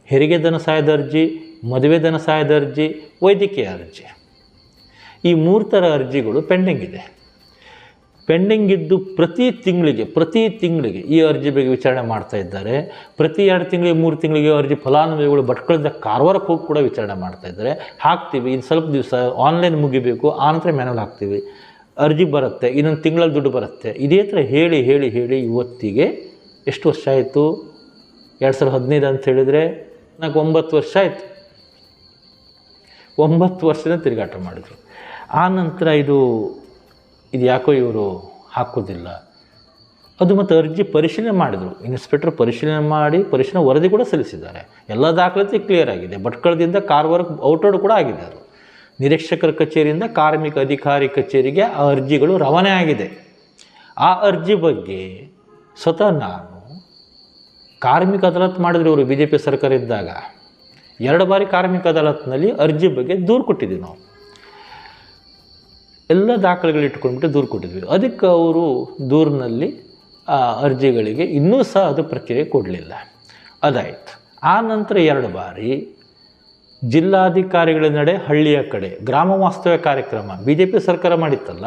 ಹೆರಿಗೆ ಧನ ಸಹಾಯದ ಅರ್ಜಿ, ಮದುವೆ ಧನ ಸಹಾಯದ ಅರ್ಜಿ, ವೈದ್ಯಕೀಯ ಅರ್ಜಿ. ಈ ಮೂರು ಥರ ಅರ್ಜಿಗಳು ಪೆಂಡಿಂಗ್ ಇದೆ. ಪೆಂಡಿಂಗ್ ಇದ್ದು ಪ್ರತಿ ತಿಂಗಳಿಗೆ ಪ್ರತಿ ತಿಂಗಳಿಗೆ ಈ ಅರ್ಜಿ ಬಗ್ಗೆ ವಿಚಾರಣೆ ಮಾಡ್ತಾ ಇದ್ದಾರೆ. ಪ್ರತಿ ಎರಡು ತಿಂಗಳಿಗೆ, ಮೂರು ತಿಂಗಳಿಗೆ ಅರ್ಜಿ ಫಲಾನುಭವಿಗಳು ಭಟ್ಕಳದ ಕಾರವಾರಕ್ಕೆ ಹೋಗಿ ಕೂಡ ವಿಚಾರಣೆ ಮಾಡ್ತಾ ಇದ್ದಾರೆ. ಹಾಕ್ತೀವಿ, ಇನ್ನು ಸ್ವಲ್ಪ ದಿವಸ ಆನ್ಲೈನ್ ಮುಗಿಬೇಕು ಆನಂತರ ಮ್ಯಾನುವಲ್ ಹಾಕ್ತೀವಿ. ಅರ್ಜಿ ಬರುತ್ತೆ, ಇನ್ನೊಂದು ತಿಂಗಳಲ್ಲಿ ದುಡ್ಡು ಬರುತ್ತೆ. ಇದೇ ಥರ ಹೇಳಿ ಹೇಳಿ ಹೇಳಿ ಇವತ್ತಿಗೆ ಎಷ್ಟು ವರ್ಷ ಆಯಿತು? ಎರಡು ಸಾವಿರದ ಹದಿನೈದು ಅಂತ ಹೇಳಿದರೆ ನಾಲ್ಕು ಒಂಬತ್ತು ವರ್ಷ ಆಯಿತು. ಒಂಬತ್ತು ವರ್ಷದ ತಿರುಗಾಟ ಮಾಡಿದರು. ಆ ನಂತರ ಇದು ಇದು ಯಾಕೋ ಇವರು ಹಾಕೋದಿಲ್ಲ. ಅದು ಮತ್ತು ಅರ್ಜಿ ಪರಿಶೀಲನೆ ಮಾಡಿದರು. ಇನ್ಸ್ಪೆಕ್ಟರ್ ಪರಿಶೀಲನೆ ಮಾಡಿ ಪರಿಶೀಲನೆ ವರದಿ ಕೂಡ ಸಲ್ಲಿಸಿದ್ದಾರೆ. ಎಲ್ಲ ದಾಖಲಾತಿ ಕ್ಲಿಯರ್ ಆಗಿದೆ. ಭಟ್ಕಳದಿಂದ ಕಾರವಾರಕ್ಕೆ ಔಟ್ರೋಡ್ ಕೂಡ ಆಗಿದೆ ಅದು. ನಿರೀಕ್ಷಕರ ಕಚೇರಿಯಿಂದ ಕಾರ್ಮಿಕ ಅಧಿಕಾರಿ ಕಚೇರಿಗೆ ಆ ಅರ್ಜಿಗಳು ರವಾನೆ ಆಗಿದೆ. ಆ ಅರ್ಜಿ ಬಗ್ಗೆ ಸ್ವತಃ ನಾನು ಕಾರ್ಮಿಕ ಅದಾಲತ್ ಮಾಡಿದ್ರು ಇವರು. ಬಿ ಜೆ ಪಿ ಸರ್ಕಾರ ಇದ್ದಾಗ ಎರಡು ಬಾರಿ ಕಾರ್ಮಿಕ ಅದಾಲತ್ನಲ್ಲಿ ಅರ್ಜಿ ಬಗ್ಗೆ ದೂರು ಕೊಟ್ಟಿದ್ದೀವಿ ನಾವು. ಎಲ್ಲ ದಾಖಲೆಗಳು ಇಟ್ಕೊಂಡ್ಬಿಟ್ಟು ದೂರು ಕೊಟ್ಟಿದ್ವಿ. ಅದಕ್ಕೆ ಅವರು ದೂರಿನಲ್ಲಿ, ಆ, ಅರ್ಜಿಗಳಿಗೆ ಇನ್ನೂ ಸಹ ಅದು ಪ್ರಕ್ರಿಯೆ ಕೊಡಲಿಲ್ಲ. ಅದಾಯಿತು. ಆ ನಂತರ ಎರಡು ಬಾರಿ ಜಿಲ್ಲಾಧಿಕಾರಿಗಳ ನಡೆ ಹಳ್ಳಿಯ ಕಡೆ, ಗ್ರಾಮ ವಾಸ್ತವ್ಯ ಕಾರ್ಯಕ್ರಮ ಬಿ ಜೆ ಪಿ ಸರ್ಕಾರ ಮಾಡಿತ್ತಲ್ಲ,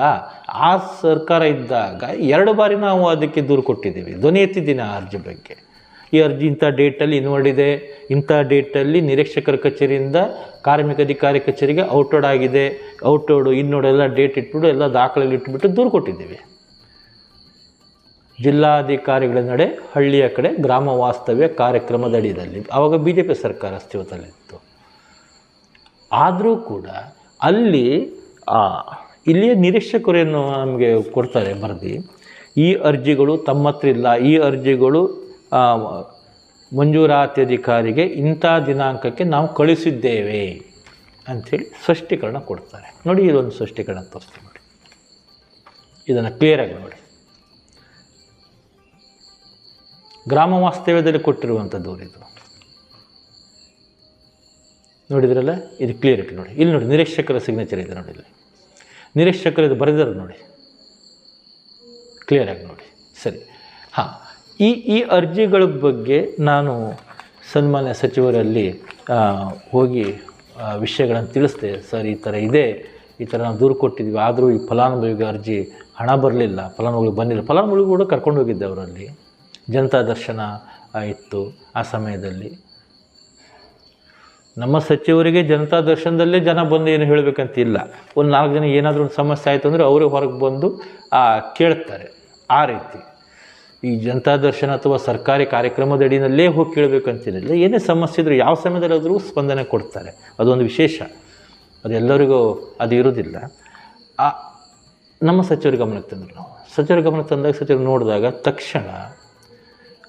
ಆ ಸರ್ಕಾರ ಇದ್ದಾಗ ಎರಡು ಬಾರಿ ನಾವು ಅದಕ್ಕೆ ದೂರು ಕೊಟ್ಟಿದ್ದೀವಿ. ಧ್ವನಿ ಎತ್ತಿದ್ದೀನಿ ಆ ಅರ್ಜಿ ಬಗ್ಗೆ? ಈ ಅರ್ಜಿ ಇಂಥ ಡೇಟಲ್ಲಿ ಇನ್ವರ್ಡ್ ಇದೆ. ಇಂಥ ಡೇಟಲ್ಲಿ ನಿರೀಕ್ಷಕರ ಕಚೇರಿಯಿಂದ ಕಾರ್ಮಿಕ ಅಧಿಕಾರಿ ಕಚೇರಿಗೆ ಔಟ್ವರ್ಡ್ ಆಗಿದೆ. ಔಟ್ವರ್ಡು ಇನ್ನೋಡು ಎಲ್ಲ ಡೇಟ್ ಇಟ್ಬಿಟ್ಟು ಎಲ್ಲ ದಾಖಲೆಗಳು ಇಟ್ಬಿಟ್ಟು ದೂರು ಕೊಟ್ಟಿದ್ದೀವಿ. ಜಿಲ್ಲಾಧಿಕಾರಿಗಳ ನಡೆ ಹಳ್ಳಿಯ ಕಡೆ ಗ್ರಾಮ ವಾಸ್ತವ್ಯ ಕಾರ್ಯಕ್ರಮದ ಅಡಿಯಲ್ಲಿ. ಆವಾಗ ಬಿ ಜೆ ಪಿ ಸರ್ಕಾರ ಅಸ್ತಿತ್ವದಲ್ಲಿತ್ತು ಆದರೂ ಕೂಡ ಅಲ್ಲಿ ಇಲ್ಲಿಯ ನಿರೀಕ್ಷಕರೇನು ನಮಗೆ ಕೊಡ್ತಾರೆ, ಬರ್ದಿ, ಈ ಅರ್ಜಿಗಳು ತಮ್ಮ ಹತ್ರ ಇಲ್ಲ, ಈ ಅರ್ಜಿಗಳು ಆ, ಮಂಜೂರಾತಿ ಅಧಿಕಾರಿಗೆ ಇಂಥ ದಿನಾಂಕಕ್ಕೆ ನಾವು ಕಳಿಸಿದ್ದೇವೆ ಅಂಥೇಳಿ ಸ್ಪಷ್ಟೀಕರಣ ಕೊಡ್ತಾರೆ. ನೋಡಿ ಇದೊಂದು ಸ್ಪಷ್ಟೀಕರಣ ತೋರಿಸ್ತೀವಿ ನೋಡಿ. ಇದನ್ನು ಕ್ಲಿಯರಾಗಿ ನೋಡಿ. ಗ್ರಾಮ ವಾಸ್ತವ್ಯದಲ್ಲಿ ಕೊಟ್ಟಿರುವಂಥ ದೂರಿದು ನೋಡಿದ್ರಲ್ಲ? ಇದು ಕ್ಲಿಯರ್ ಇಟ್ಟು ನೋಡಿ. ಇಲ್ಲಿ ನೋಡಿ ನಿರೀಕ್ಷಕರ ಸಿಗ್ನೇಚರ್ ಇದೆ ನೋಡಿ ಇಲ್ಲಿ. ನಿರೀಕ್ಷಕರು ಇದು ಬರೆದಿದ್ದಾರೆ ನೋಡಿ. ಕ್ಲಿಯರಾಗಿ ನೋಡಿ. ಸರಿ. ಹಾಂ ಈ ಈ ಅರ್ಜಿಗಳ ಬಗ್ಗೆ ನಾನು ಸನ್ಮಾನ್ಯ ಸಚಿವರಲ್ಲಿ ಹೋಗಿ ವಿಷಯಗಳನ್ನು ತಿಳಿಸ್ದೆ. ಸರ್, ಈ ಥರ ಇದೆ. ಈ ಥರ ನಾವು ದೂರು ಕೊಟ್ಟಿದ್ವಿ. ಆದರೂ ಈ ಫಲಾನುಭವಿಗೆ ಅರ್ಜಿ ಹಣ ಬರಲಿಲ್ಲ. ಫಲಾನುಭವಿ ಬಂದಿಲ್ಲ. ಫಲಾನುಭವಿ ಕೂಡ ಕರ್ಕೊಂಡು ಹೋಗಿದ್ದೆ ಅವರಲ್ಲಿ. ಜನತಾ ದರ್ಶನ ಇತ್ತು ಆ ಸಮಯದಲ್ಲಿ. ನಮ್ಮ ಸಚಿವರಿಗೆ ಜನತಾ ದರ್ಶನದಲ್ಲೇ ಜನ ಬಂದು ಏನು ಹೇಳಬೇಕಂತಿಲ್ಲ ಒಂದು ನಾಲ್ಕು ಜನ ಏನಾದರೂ ಒಂದು ಸಮಸ್ಯೆ ಆಯಿತು ಅಂದರೆ ಅವರೇ ಹೊರಗೆ ಬಂದು ಕೇಳ್ತಾರೆ. ಆ ರೀತಿ. ಈ ಜನತಾ ದರ್ಶನ ಅಥವಾ ಸರ್ಕಾರಿ ಕಾರ್ಯಕ್ರಮದ ಅಡಿಯಲ್ಲೇ ಹೋಗಿ ಕೇಳಬೇಕಂತೇನಿಲ್ಲ ಏನೇ ಸಮಸ್ಯೆ ಇದ್ದರೂ ಯಾವ ಸಮಯದಲ್ಲಾದರೂ ಸ್ಪಂದನೆ ಕೊಡ್ತಾರೆ. ಅದೊಂದು ವಿಶೇಷ. ಅದೆಲ್ಲರಿಗೂ ಅದು ಇರೋದಿಲ್ಲ ಆ, ನಮ್ಮ ಸಚಿವರು ಗಮನಕ್ಕೆ ತಂದರು ನಾವು. ಸಚಿವರ ಗಮನಕ್ಕೆ ತಂದಾಗ ಸಚಿವರು ನೋಡಿದಾಗ ತಕ್ಷಣ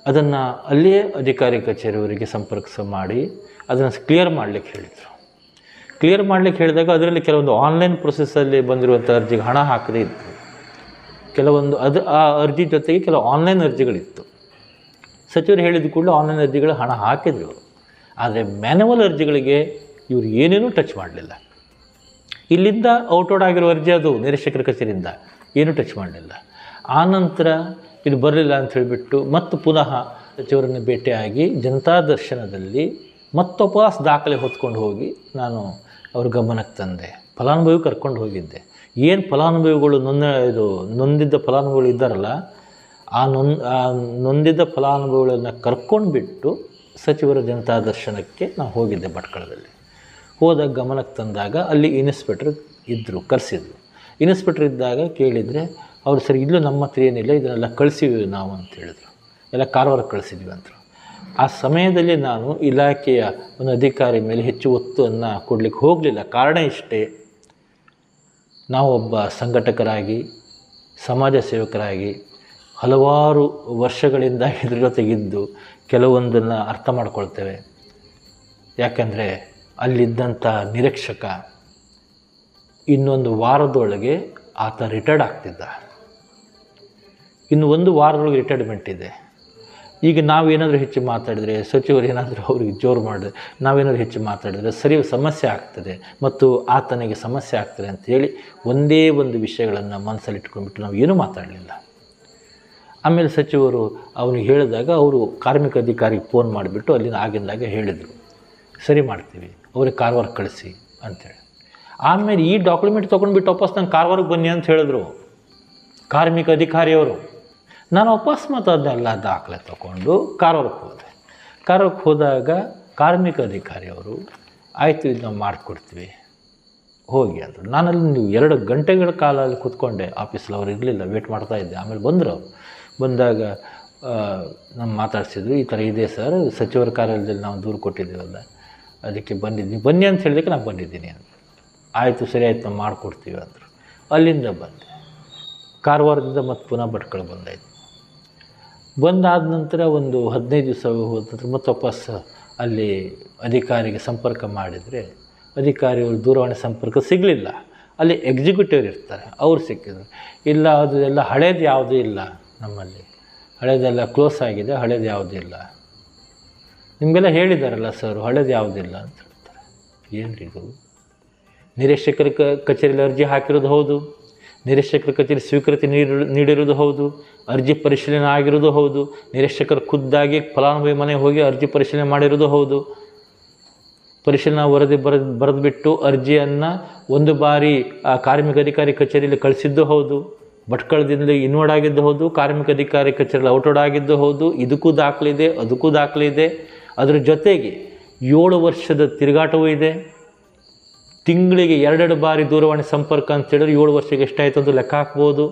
ಅದನ್ನು ಅಲ್ಲಿಯೇ ಅಧಿಕಾರಿ ಕಚೇರಿಯವರಿಗೆ ಸಂಪರ್ಕ ಮಾಡಿ ಅದನ್ನು ಕ್ಲಿಯರ್ ಮಾಡಲಿಕ್ಕೆ ಹೇಳಿದರು. ಕ್ಲಿಯರ್ ಮಾಡಲಿಕ್ಕೆ ಹೇಳಿದಾಗ ಅದರಲ್ಲಿ ಕೆಲವೊಂದು ಆನ್ಲೈನ್ ಪ್ರೊಸೆಸ್ಸಲ್ಲಿ ಬಂದಿರುವಂಥ ಅರ್ಜಿಗೆ ಹಣ ಹಾಕದೇ ಇತ್ತು ಕೆಲವೊಂದು ಅದು ಆ ಅರ್ಜಿ ಜೊತೆಗೆ ಕೆಲವು ಆನ್ಲೈನ್ ಅರ್ಜಿಗಳಿತ್ತು. ಸಚಿವರು ಹೇಳಿದ ಕೂಡಲೇ ಆನ್ಲೈನ್ ಅರ್ಜಿಗಳು ಹಣ ಹಾಕಿದ್ರು. ಆದರೆ ಮ್ಯಾನುವಲ್ ಅರ್ಜಿಗಳಿಗೆ ಇವರು ಏನೇನೂ ಟಚ್ ಮಾಡಲಿಲ್ಲ. ಇಲ್ಲಿಂದ ಔಟ್ಔಟ್ ಆಗಿರೋ ಅರ್ಜಿ ಅದು ನಿರೀಕ್ಷಕರ ಕಚೇರಿಯಿಂದ ಏನೂ ಟಚ್ ಮಾಡಲಿಲ್ಲ. ಆನಂತರ ಇದು ಬರಲಿಲ್ಲ ಅಂತ ಹೇಳಿಬಿಟ್ಟು ಮತ್ತು ಪುನಃ ಸಚಿವರನ್ನು ಭೇಟಿಯಾಗಿ ಜನತಾ ದರ್ಶನದಲ್ಲಿ ಮತ್ತೊಪಾಸ್ ದಾಖಲೆ ಹೊತ್ಕೊಂಡು ಹೋಗಿ ನಾನು ಅವ್ರ ಗಮನಕ್ಕೆ ತಂದೆ. ಫಲಾನುಭವಿ ಕರ್ಕೊಂಡು ಹೋಗಿದ್ದೆ. ಏನು ಫಲಾನುಭವಿಗಳು ನೊಂದ, ಇದು ನೊಂದಿದ್ದ ಫಲಾನುಭವಿಗಳು ಇದ್ದಾರಲ್ಲ, ಆ ನೊಂದ್, ಆ ನೊಂದಿದ್ದ ಫಲಾನುಭವಿಗಳನ್ನು ಕರ್ಕೊಂಡು ಬಿಟ್ಟು ಸಚಿವರ ಜನತಾ ದರ್ಶನಕ್ಕೆ ನಾವು ಹೋಗಿದ್ದೆ ಭಟ್ಕಳದಲ್ಲಿ. ಹೋದಾಗ ಗಮನಕ್ಕೆ ತಂದಾಗ ಅಲ್ಲಿ ಇನ್ಸ್ಪೆಕ್ಟ್ರ್ ಇದ್ದರು ಕರೆಸಿದ್ರು. ಇನ್ಸ್ಪೆಕ್ಟ್ರ್ ಇದ್ದಾಗ ಕೇಳಿದರೆ, ಅವರು ಸರಿ ಇಲ್ಲೂ ನಮ್ಮ ಹತ್ರ ಏನಿಲ್ಲ, ಇದನ್ನೆಲ್ಲ ಕಳಿಸಿವಿ ನಾವು ಅಂತ ಹೇಳಿದ್ರು. ಎಲ್ಲ ಕಾರವಾರ ಕಳಿಸಿದ್ವಿ ಅಂತ. ಆ ಸಮಯದಲ್ಲಿ ನಾನು ಇಲಾಖೆಯ ಒಂದು ಅಧಿಕಾರಿ ಮೇಲೆ ಹೆಚ್ಚು ಒತ್ತನ್ನು ಕೊಡಲಿಕ್ಕೆ ಹೋಗಲಿಲ್ಲ. ಕಾರಣ ಇಷ್ಟೇ. ನಾವೊಬ್ಬ ಸಂಘಟಕರಾಗಿ, ಸಮಾಜ ಸೇವಕರಾಗಿ ಹಲವಾರು ವರ್ಷಗಳಿಂದ ಇದ್ರ ಜೊತೆಗಿದ್ದು ಕೆಲವೊಂದನ್ನು ಅರ್ಥ ಮಾಡ್ಕೊಳ್ತೇವೆ. ಯಾಕಂದರೆ ಅಲ್ಲಿದ್ದಂಥ ನಿರೀಕ್ಷಕ ಇನ್ನೊಂದು ವಾರದೊಳಗೆ ಆತ ರಿಟೈರ್ಡ್ ಆಗ್ತಿದ್ದ. ಇನ್ನು ಒಂದು ವಾರದೊಳಗೆ ರಿಟೈರ್ಮೆಂಟ್ ಇದೆ. ಈಗ ನಾವೇನಾದರೂ ಹೆಚ್ಚು ಮಾತಾಡಿದರೆ ಸಚಿವರು ಏನಾದರೂ ಅವ್ರಿಗೆ ಜೋರು ಮಾಡಿದ್ರೆ ನಾವೇನಾದರೂ ಹೆಚ್ಚು ಮಾತಾಡಿದರೆ ಸರಿ ಸಮಸ್ಯೆ ಆಗ್ತದೆ ಮತ್ತು ಆತನಿಗೆ ಸಮಸ್ಯೆ ಆಗ್ತದೆ ಅಂಥೇಳಿ ಒಂದೇ ಒಂದು ವಿಷಯಗಳನ್ನು ಮನಸ್ಸಲ್ಲಿ ಇಟ್ಕೊಂಡ್ಬಿಟ್ಟು ನಾವು ಏನೂ ಮಾತಾಡಲಿಲ್ಲ. ಆಮೇಲೆ ಸಚಿವರು ಅವನಿಗೆ ಹೇಳಿದಾಗ ಅವರು ಕಾರ್ಮಿಕ ಅಧಿಕಾರಿಗೆ ಫೋನ್ ಮಾಡಿಬಿಟ್ಟು ಅಲ್ಲಿನ ಆಗಿಂದಾಗ ಹೇಳಿದರು. ಸರಿ ಮಾಡ್ತೀವಿ ಅವ್ರಿಗೆ ಕಾರವಾರ ಕಳಿಸಿ ಅಂತೇಳಿ. ಆಮೇಲೆ ಈ ಡಾಕ್ಯುಮೆಂಟ್ ತೊಗೊಂಡ್ಬಿಟ್ಟು ವಾಪಸ್ ನಂಗೆ ಕಾರವಾರಕ್ಕೆ ಬನ್ನಿ ಅಂತ ಹೇಳಿದ್ರು. ಕಾರ್ಮಿಕ ಅಧಿಕಾರಿಯವರು. ನಾನು ಅಪಸ್ಮಾತ್ ಅದನ್ನೆಲ್ಲ ದಾಖಲೆ ತಗೊಂಡು ಕಾರವಾರಕ್ಕೆ ಹೋದೆ. ಕಾರವಾರಕ್ಕೆ ಹೋದಾಗ ಕಾರ್ಮಿಕ ಅಧಿಕಾರಿಯವರು, ಆಯಿತು ಇದನ್ನ ಮಾಡಿಕೊಡ್ತೀವಿ. ಹೋಗಿ ಅಂದರು. ನಾನಲ್ಲಿ ನೀವು ಎರಡು ಗಂಟೆಗಳ ಕಾಲ ಅಲ್ಲಿ ಕೂತ್ಕೊಂಡೆ, ಆಫೀಸಲ್ಲಿ ಅವ್ರು ಇರಲಿಲ್ಲ, ವೇಟ್ ಮಾಡ್ತಾ ಇದ್ದೆ. ಆಮೇಲೆ ಬಂದರು ಅವರು. ಬಂದಾಗ ನಮ್ಮ ಮಾತಾಡಿಸಿದ್ರು, ಈ ಥರ ಇದೆ ಸರ್, ಸಚಿವರ ಕಾರ್ಯಾಲಯದಲ್ಲಿ ನಾವು ದೂರು ಕೊಟ್ಟಿದ್ದೀವಲ್ಲ, ಅದಕ್ಕೆ ಬಂದಿದ್ದೀನಿ ಬನ್ನಿ ಅಂತ ಹೇಳಿದಕ್ಕೆ ನಾನು ಬಂದಿದ್ದೀನಿ ಅಂತ ಆಯಿತು, ಸರಿ, ಆಯ್ತು, ನಾವು ಮಾಡಿಕೊಡ್ತೀವಿ ಅಂದರು. ಅಲ್ಲಿಂದ ಬಂದೆ. ಕಾರವಾರದಿಂದ ಮತ್ತೆ ಪುನಃ ಭಟ್ಕಳ ಬಂದಾಯಿತು. ಬಂದಾದ ನಂತರ ಒಂದು ಹದಿನೈದು ದಿವಸ ಹೋದ ನಂತರ ಮತ್ತೆ ವಾಪಸ್ ಅಲ್ಲಿ ಅಧಿಕಾರಿಗೆ ಸಂಪರ್ಕ ಮಾಡಿದರೆ ಅಧಿಕಾರಿಗಳು ದೂರವಾಣಿ ಸಂಪರ್ಕ ಸಿಗಲಿಲ್ಲ. ಅಲ್ಲಿ ಎಕ್ಸಿಕ್ಯೂಟಿವ್ ಇರ್ತಾರೆ, ಅವರು ಸಿಕ್ಕಿದ್ರು. ಇಲ್ಲ, ಅದು ಎಲ್ಲ ಹಳೇದು ಯಾವುದೂ ಇಲ್ಲ ನಮ್ಮಲ್ಲಿ. ಹಳೇದೆಲ್ಲ ಕ್ಲೋಸ್ ಆಗಿದೆ, ಹಳೇದು ಯಾವುದೂ ಇಲ್ಲ. ನಿಮಗೆಲ್ಲ ಹೇಳಿದಾರಲ್ಲ ಸರ್, ಹಳೇದು ಯಾವುದಿಲ್ಲ ಅಂತ ಹೇಳ್ತಾರೆ. ಏನು ಇದು? ನಿರೀಕ್ಷಕರ ಕಚೇರಿಯಲ್ಲಿ ಅರ್ಜಿ ಹಾಕಿರೋದು ಹೌದು. ನಿರೀಕ್ಷಕರ ಕಚೇರಿ ಸ್ವೀಕೃತಿ ನೀಡಿ ನೀಡಿರೋದು ಹೌದು, ಅರ್ಜಿ ಪರಿಶೀಲನೆ ಆಗಿರೋದು ಹೌದು, ನಿರೀಕ್ಷಕರು ಖುದ್ದಾಗಿ ಫಲಾನುಭವಿ ಮನೆಗೆ ಹೋಗಿ ಅರ್ಜಿ ಪರಿಶೀಲನೆ ಮಾಡಿರೋದು ಹೌದು. ಪರಿಶೀಲನಾ ವರದಿ ಬರೆದು, ಬರೆದುಬಿಟ್ಟು ಅರ್ಜಿಯನ್ನು ಒಂದು ಬಾರಿ ಆ ಕಾರ್ಮಿಕ ಅಧಿಕಾರಿ ಕಚೇರಿಯಲ್ಲಿ ಕಳಿಸಿದ್ದು ಹೌದು, ಭಟ್ಕಳದಿಂದ ಇನ್ವರ್ಡ್ ಆಗಿದ್ದು ಹೌದು, ಕಾರ್ಮಿಕ ಅಧಿಕಾರಿ ಕಚೇರಿಯಲ್ಲಿ ಔಟ್ವರ್ಡ್ ಆಗಿದ್ದು ಹೌದು, ಇದಕ್ಕೂ ದಾಖಲಿದೆ, ಅದಕ್ಕೂ ದಾಖಲಿದೆ. ಅದರ ಜೊತೆಗೆ ಏಳು ವರ್ಷದ ತಿರುಗಾಟವೂ ಇದೆ. ತಿಂಗಳಿಗೆ ಎರಡೆರಡು ಬಾರಿ ದೂರವಾಣಿ ಸಂಪರ್ಕ ಅಂತ ಹೇಳಿದ್ರೆ ಏಳು ವರ್ಷಕ್ಕೆ ಎಷ್ಟಾಯಿತು ಅಂತ ಲೆಕ್ಕ ಹಾಕ್ಬೋದು.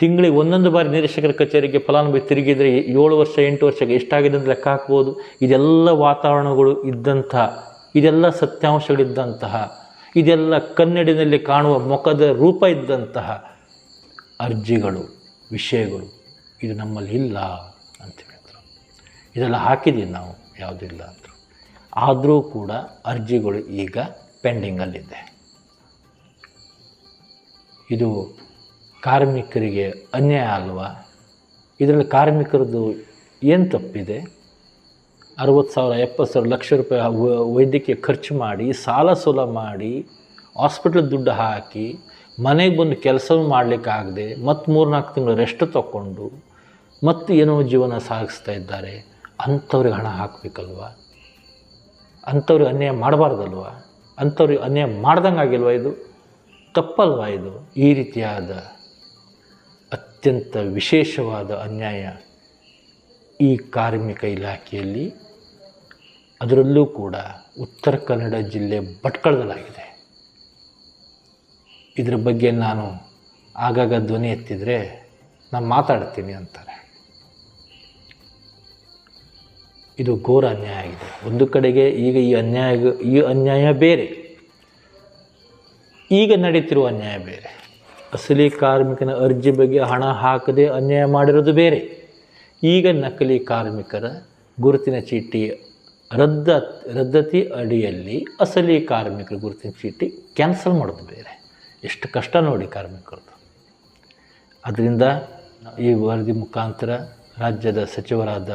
ತಿಂಗಳಿಗೆ ಒಂದೊಂದು ಬಾರಿ ನಿರೀಕ್ಷಕರ ಕಚೇರಿಗೆ ಫಲಾನುಭವಿ ತಿರುಗಿದರೆ ಏಳು ವರ್ಷ, ಎಂಟು ವರ್ಷಕ್ಕೆ ಎಷ್ಟಾಗಿದೆ ಅಂತ ಲೆಕ್ಕ ಹಾಕ್ಬೋದು. ಇದೆಲ್ಲ ವಾತಾವರಣಗಳು ಇದ್ದಂತಹ ಇದೆಲ್ಲ ಸತ್ಯಾಂಶಗಳಿದ್ದಂತಹ ಇದೆಲ್ಲ ಕನ್ನಡಿನಲ್ಲಿ ಕಾಣುವ ಮುಖದ ರೂಪ ಇದ್ದಂತಹ ಅರ್ಜಿಗಳು, ವಿಷಯಗಳು, ಇದು ನಮ್ಮಲ್ಲಿ ಇಲ್ಲ ಅಂತ ಹೇಳಿದ್ರು. ಇದೆಲ್ಲ ಹಾಕಿದ್ದೀವಿ ನಾವು ಯಾವುದಿಲ್ಲ ಅಂದರು. ಆದರೂ ಕೂಡ ಅರ್ಜಿಗಳು ಈಗ ಪೆಂಡಿಂಗಲ್ಲಿದೆ. ಇದು ಕಾರ್ಮಿಕರಿಗೆ ಅನ್ಯಾಯ ಅಲ್ವಾ? ಇದರಲ್ಲಿ ಕಾರ್ಮಿಕರದ್ದು ಏನು ತಪ್ಪಿದೆ? ಅರವತ್ತು ಸಾವಿರ, ಎಪ್ಪತ್ತು ಸಾವಿರ ಲಕ್ಷ ರೂಪಾಯಿ ವೈದ್ಯಕೀಯ ಖರ್ಚು ಮಾಡಿ, ಸಾಲ ಸೂಲ ಮಾಡಿ, ಹಾಸ್ಪಿಟ್ಲ್ ದುಡ್ಡು ಹಾಕಿ, ಮನೆಗೆ ಬಂದು ಕೆಲಸವೂ ಮಾಡಲಿಕ್ಕಾಗದೆ ಮತ್ತು ಮೂರ್ನಾಲ್ಕು ತಿಂಗಳು ರೆಸ್ಟ್ ತಗೊಂಡು ಮತ್ತು ಏನೋ ಜೀವನ ಸಾಗಿಸ್ತಾ ಇದ್ದಾರೆ. ಅಂಥವ್ರಿಗೆ ಹಣ ಹಾಕಬೇಕಲ್ವ? ಅಂಥವ್ರಿಗೆ ಅನ್ಯಾಯ ಮಾಡಬಾರ್ದಲ್ವ? ಅಂಥವ್ರಿಗೆ ಅನ್ಯಾಯ ಮಾಡ್ದಂಗೆ ಆಗಿಲ್ವ ಇದು? ತಪ್ಪಲ್ವ ಇದು? ಈ ರೀತಿಯಾದ ಅತ್ಯಂತ ವಿಶೇಷವಾದ ಅನ್ಯಾಯ ಈ ಕಾರ್ಮಿಕ ಇಲಾಖೆಯಲ್ಲಿ ಅದರಲ್ಲೂ ಕೂಡ ಉತ್ತರ ಕನ್ನಡ ಜಿಲ್ಲೆ ಭಟ್ಕಳದಲ್ಲಾಗಿದೆ. ಇದರ ಬಗ್ಗೆ ನಾನು ಆಗಾಗ ಧ್ವನಿ ಎತ್ತಿದರೆ ನಾನು ಮಾತಾಡ್ತೀನಿ ಅಂತಾರೆ. ಇದು ಘೋರ ಅನ್ಯಾಯ ಆಗಿದೆ. ಒಂದು ಕಡೆಗೆ ಈಗ ಈ ಅನ್ಯಾಯ ಈ ಅನ್ಯಾಯ ಬೇರೆ. ಈಗ ನಡೀತಿರುವ ಅನ್ಯಾಯ ಬೇರೆ. ಅಸಲಿ ಕಾರ್ಮಿಕನ ಅರ್ಜಿ ಬಗ್ಗೆ ಹಣ ಹಾಕದೆ ಅನ್ಯಾಯ ಮಾಡಿರೋದು ಬೇರೆ. ಈಗ ನಕಲಿ ಕಾರ್ಮಿಕರ ಗುರುತಿನ ಚೀಟಿ ರದ್ದ, ರದ್ದತಿ ಅಡಿಯಲ್ಲಿ ಅಸಲಿ ಕಾರ್ಮಿಕರ ಗುರುತಿನ ಚೀಟಿ ಕ್ಯಾನ್ಸಲ್ ಮಾಡೋದು ಬೇರೆ. ಎಷ್ಟು ಕಷ್ಟ ನೋಡಿ ಕಾರ್ಮಿಕರದ್ದು ಅದರಿಂದ ಈ ವರದಿ ಮುಖಾಂತರ ರಾಜ್ಯದ ಸಚಿವರಾದ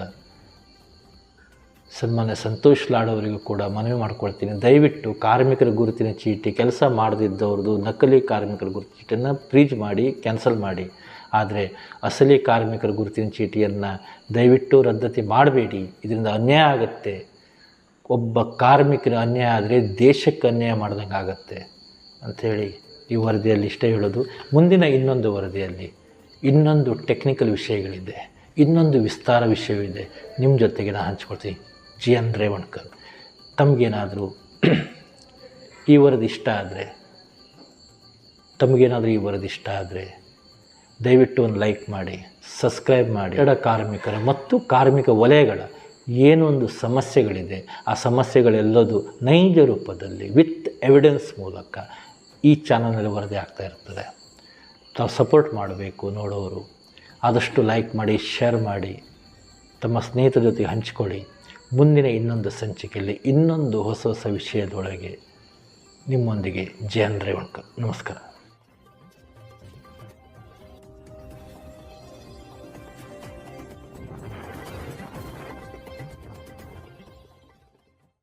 ಸನ್ಮಾನ್ಯ ಸಂತೋಷ್ ಲಾಡ್ ಅವರಿಗೂ ಕೂಡ ಮನವಿ ಮಾಡ್ಕೊಳ್ತೀನಿ. ದಯವಿಟ್ಟು ಕಾರ್ಮಿಕರ ಗುರುತಿನ ಚೀಟಿ, ಕೆಲಸ ಮಾಡದಿದ್ದವ್ರದ್ದು ನಕಲಿ ಕಾರ್ಮಿಕರ ಗುರುತಿನ ಚೀಟಿಯನ್ನು ಫ್ರೀಜ್ ಮಾಡಿ ಕ್ಯಾನ್ಸಲ್ ಮಾಡಿ. ಆದರೆ ಅಸಲಿ ಕಾರ್ಮಿಕರ ಗುರುತಿನ ಚೀಟಿಯನ್ನು ದಯವಿಟ್ಟು ರದ್ದತಿ ಮಾಡಬೇಡಿ. ಇದರಿಂದ ಅನ್ಯಾಯ ಆಗುತ್ತೆ. ಒಬ್ಬ ಕಾರ್ಮಿಕರ ಅನ್ಯಾಯ ಆದರೆ ದೇಶಕ್ಕೆ ಅನ್ಯಾಯ ಮಾಡ್ದಂಗೆ ಆಗುತ್ತೆ ಅಂಥೇಳಿ ಈ ವರದಿಯಲ್ಲಿ ಇಷ್ಟೇ ಹೇಳೋದು. ಮುಂದಿನ ಇನ್ನೊಂದು ವರದಿಯಲ್ಲಿ ಇನ್ನೊಂದು ಟೆಕ್ನಿಕಲ್ ವಿಷಯಗಳಿದೆ. ಇನ್ನೊಂದು ವಿಸ್ತಾರ ವಿಷಯವಿದೆ. ನಿಮ್ಮ ಜೊತೆಗೆ ನಾನು ಹಂಚ್ಕೊಳ್ತೀನಿ. G N Revankar. ತಮಗೇನಾದರೂ ಈ ವರದಿ ಇಷ್ಟ ಆದರೆ, ತಮಗೇನಾದರೂ ಈ ವರದಿ ಇಷ್ಟ ಆದರೆ ದಯವಿಟ್ಟು ಒಂದು ಲೈಕ್ ಮಾಡಿ, ಸಬ್ಸ್ಕ್ರೈಬ್ ಮಾಡಿ. ಎಡ ಕಾರ್ಮಿಕರ ಮತ್ತು ಕಾರ್ಮಿಕ ವಲಯಗಳ ಏನೊಂದು ಸಮಸ್ಯೆಗಳಿದೆ, ಆ ಸಮಸ್ಯೆಗಳೆಲ್ಲದೂ ನೈಜ ರೂಪದಲ್ಲಿ ವಿತ್ ಎವಿಡೆನ್ಸ್ ಮೂಲಕ ಈ ಚಾನಲ್ನಲ್ಲಿ ವರದಿ ಆಗ್ತಾ ಇರ್ತದೆ. ತಾವು ಸಪೋರ್ಟ್ ಮಾಡಬೇಕು ನೋಡೋರು. ಆದಷ್ಟು ಲೈಕ್ ಮಾಡಿ, ಶೇರ್ ಮಾಡಿ. ತಮ್ಮ ಸ್ನೇಹಿತರ ಜೊತೆಗೆ ಹಂಚಿಕೊಳ್ಳಿ. ಮುಂದಿನ ಇನ್ನೊಂದು ಸಂಚಿಕೆಯಲ್ಲಿ ಇನ್ನೊಂದು ಹೊಸ ಹೊಸ ವಿಷಯದೊಳಗೆ ನಿಮ್ಮೊಂದಿಗೆ ಜಯಂದ್ರೆ ಉಂಟು ನಮಸ್ಕಾರ.